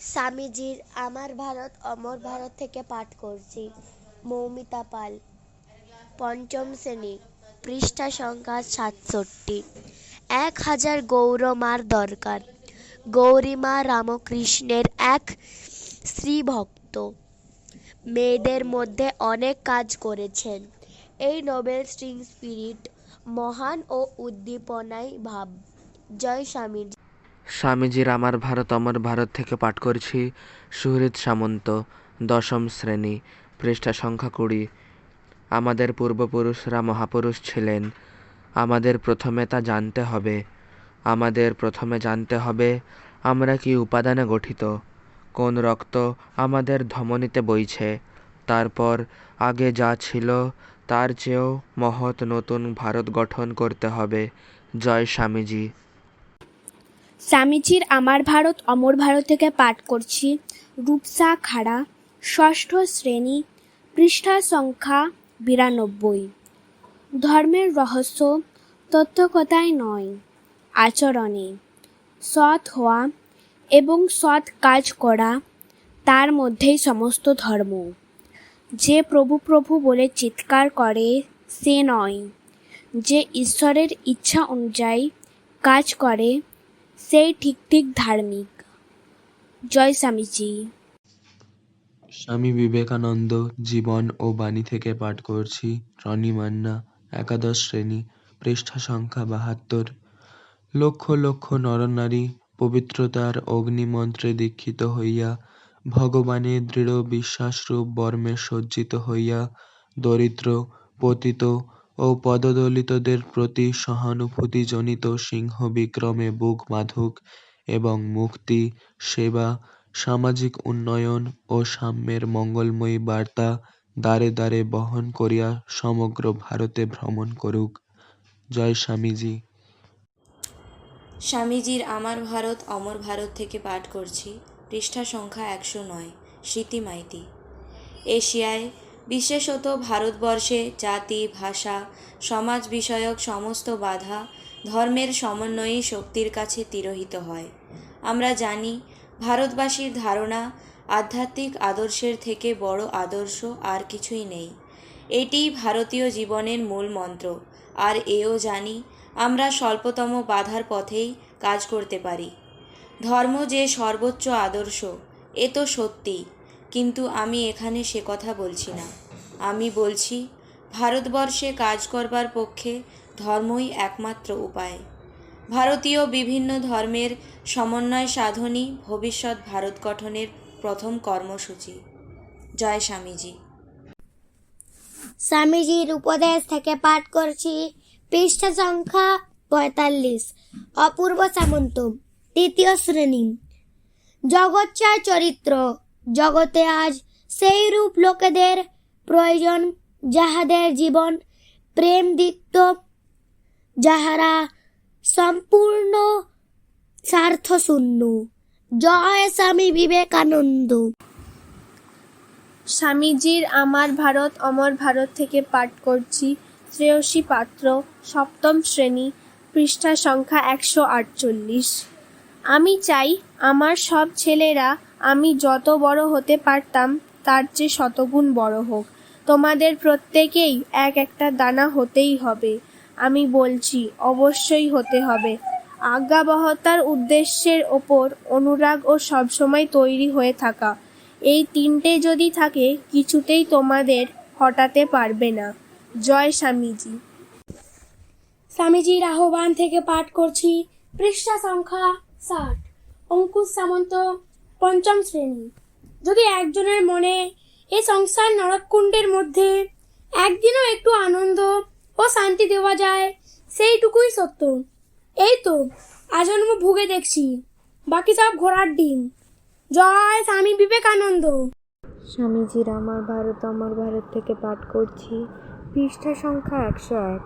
স্বামীজির আমার ভারত, অমর ভারত থেকে পাঠ করছি। মৌমিতা পাল, পঞ্চম শ্রেণি, পৃষ্ঠা সংখ্যা সাতষট্টি। এক হাজার গৌরমার দরকার। গৌরীমা রামকৃষ্ণের এক শ্রীভক্ত। মেয়েদের মধ্যে অনেক কাজ করেছেন। এই নোবেল স্ট্রিং স্পিরিট মহান ও উদ্দীপনায় ভাব। জয় স্বামীজি। স্বামীজির আমার ভারত, অমর ভারত থেকে পাঠ করছি সুহৃদ সামন্ত, দশম শ্রেণি, পৃষ্ঠা সংখ্যা কুড়ি। আমাদের পূর্বপুরুষরা মহাপুরুষ ছিলেন। আমাদের প্রথমে তা জানতে হবে। আমাদের প্রথমে জানতে হবে, আমরা কি উপাদানে গঠিত? কোন রক্ত আমাদের ধমনীতে বইছে? তারপর আগে যা ছিল, তার চেয়েও মহৎ নতুন ভারত গঠন করতে হবে। জয় স্বামীজি। স্বামীজির আমার ভারত, অমর ভারত থেকে পাঠ করছি। রূপসা খাড়া, ষষ্ঠ শ্রেণি, পৃষ্ঠা সংখ্যা বিরানব্বই। ধর্মের রহস্য, তত্ত্বকথায় নয়, আচরণে। সৎ হওয়া এবং সৎ কাজ করা, তার মধ্যেই সমস্ত ধর্ম। যে প্রভু প্রভু বলে চিৎকার করে, সে নয়। যে ঈশ্বরের ইচ্ছা অনুযায়ী কাজ করে সেই ঠিক ঠিক ধার্মিক। জয় স্বামীজি। স্বামী বিবেকানন্দ, জীবন ও বাণী থেকে পাঠ করছি, রনি মান্না, একাদশ শ্রেণি, পৃষ্ঠা সংখ্যা বাহাত্তর। লক্ষ লক্ষ নরনারী পবিত্রতার অগ্নিমন্ত্রে দীক্ষিত হইয়া ভগবানের দৃঢ় বিশ্বাসরূপ বর্মে সজ্জিত হইয়া, দরিদ্র, পতিত ও পদদলিতদের প্রতি সহানুভূতিজনিত সিংহ বিক্রমে বুক বাঁধুক এবং মুক্তি, সেবা, সামাজিক উন্নয়ন ও সাম্যের মঙ্গলময়ী বার্তা দ্বারে দ্বারে বহন করিয়া সমগ্র ভারতে ভ্রমণ করুক। জয় স্বামীজি। স্বামীজির আমার ভারত, অমর ভারত থেকে পাঠ করছি। পৃষ্ঠা সংখ্যা একশো নয়। স্মৃতি মাইতি এশিয়ায় বিশেষত ভারতবর্ষে জাতি, ভাষা, সমাজ বিষয়ক সমস্ত বাধা ধর্মের সমন্বয়ী শক্তির কাছে তিরোহিত হয়। আমরা জানি, ভারতবাসীর ধারণা আধ্যাত্মিক আদর্শের থেকে বড় আদর্শ আর কিছুই নেই। এটিই ভারতীয় জীবনের মূল মন্ত্র। আর এও জানি, আমরা স্বল্পতম বাধার পথেই কাজ করতে পারি। ধর্ম যে সর্বোচ্চ আদর্শ, এ তো সত্যি। কিন্তু আমি এখানে সে কথা বলছি না। আমি বলছি, ভারতবর্ষে কাজ করবার পক্ষে ধর্মই একমাত্র উপায়। ভারতীয় বিভিন্ন ধর্মের সমন্বয় সাধনই ভবিষ্যৎ ভারত গঠনের প্রথম কর্মসূচি। জয় স্বামীজি। স্বামীজির উপদেশ থেকে পাঠ করছি, পৃষ্ঠা সংখ্যা পঁয়তাল্লিশ, অপূর্ব সামন্ত তৃতীয় শ্রেণি জগৎচার চরিত্র। জগতে আজ সেই রূপ লোকেদের প্রয়োজন যাহাদের জীবন প্রেম দীপ্ত যাহারা সম্পূর্ণ স্বার্থশূন্য। জয় স্বামী বিবেকানন্দ। স্বামীজির আমার ভারত, অমর ভারত থেকে পাঠ করছি। শ্রেয়সী পাত্র, সপ্তম শ্রেণি, পৃষ্ঠা সংখ্যা একশো আটচল্লিশ। আমি চাই আমার সব ছেলেরা আমি যত বড় হতে পারতাম, তার চেয়ে শতগুণ বড় হোক। তোমাদের প্রত্যেকেই এক একটা দানা হতেই হবে। আমি বলছি, অবশ্যই হতে হবে। আজ্ঞাবহতার উদ্দেশ্যের ওপর অনুরাগ ও সবসময় তৈরি হয়ে থাকা। এই তিনটে যদি থাকে, কিছুতেই তোমাদের হটাতে পারবে না। জয় স্বামীজি। স্বামীজির আহ্বান থেকে পাঠ করছি, পৃষ্ঠা সংখ্যা ষাট। অঙ্কুশ সামন্ত পঞ্চম শ্রেণি। যদি একজনের মনে এই সংসার নরককুণ্ডের মধ্যে একদিনও একটু আনন্দ ও শান্তি দেওয়া যায়, সেইটুকুই সত্য। এই তো আজন্ম ভুগে দেখছি। বাকি সব ঘোড়ার ডিম। জয় স্বামী বিবেকানন্দ। স্বামীজির আমার ভারত আমার ভারত থেকে পাঠ করছি। পৃষ্ঠা সংখ্যা একশো এক।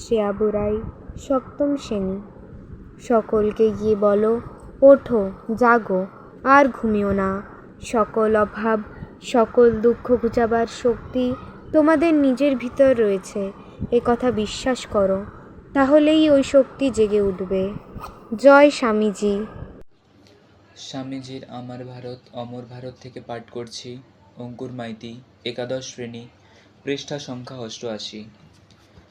শ্রেয়া বুড়াই সপ্তম শ্রেণি। সকলকে গিয়ে বলো, ওঠো, জাগো। আর ঘুমিও না। সকল অভাব, সকল দুঃখ ঘুচাবার শক্তি তোমাদের নিজের ভিতর রয়েছে। এ কথা বিশ্বাস করো, তাহলেই ওই শক্তি জেগে উঠবে। জয় স্বামীজি। স্বামীজির আমার ভারত, অমর ভারত থেকে পাঠ করছি। অঙ্কুর মাইতি, একাদশ শ্রেণি, পৃষ্ঠা সংখ্যা অষ্টআশি।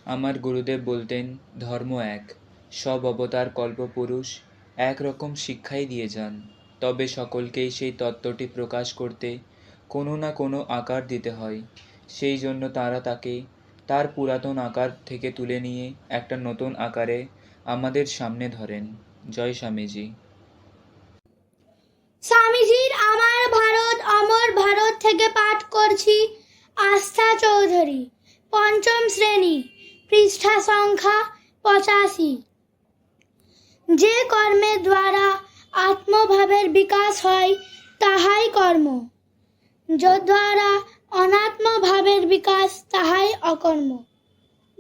আমার গুরুদেব বলতেন, ধর্ম এক, সব অবতার কল্পপুরুষ, একরকম শিক্ষাই দিয়ে যান। তবে সকলকেই সেই তত্ত্বটি প্রকাশ করতে কোনো না কোনো আকার দিতে হয়। সেই জন্য তারা তাকে তার পুরাতন আকার থেকে তুলে নিয়ে একটা নতুন আকারে আমাদের সামনে ধরেন। জয় স্বামীজি। স্বামীজির আমার ভারত, অমর ভারত থেকে পাঠ করছি আস্থা চৌধুরী, পঞ্চম শ্রেণি, পৃষ্ঠা সংখ্যা পঁচাশি। যে কর্মের দ্বারা আত্মভাবের বিকাশ হয়, তাহাই কর্ম। যদ্বারা অনাত্মভাবের বিকাশ, তাহাই অকর্ম।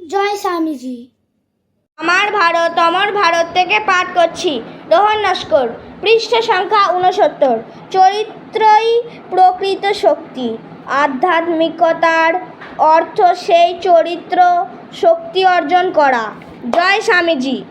জয় স্বামীজি। আমার ভারত, অমর ভারত থেকে পাঠ করছি। রোহন নস্কর, পৃষ্ঠ সংখ্যা উনসত্তর চরিত্রই প্রকৃত শক্তি। আধ্যাত্মিকতার অর্থ সেই চরিত্র শক্তি অর্জন করা। জয় স্বামীজি।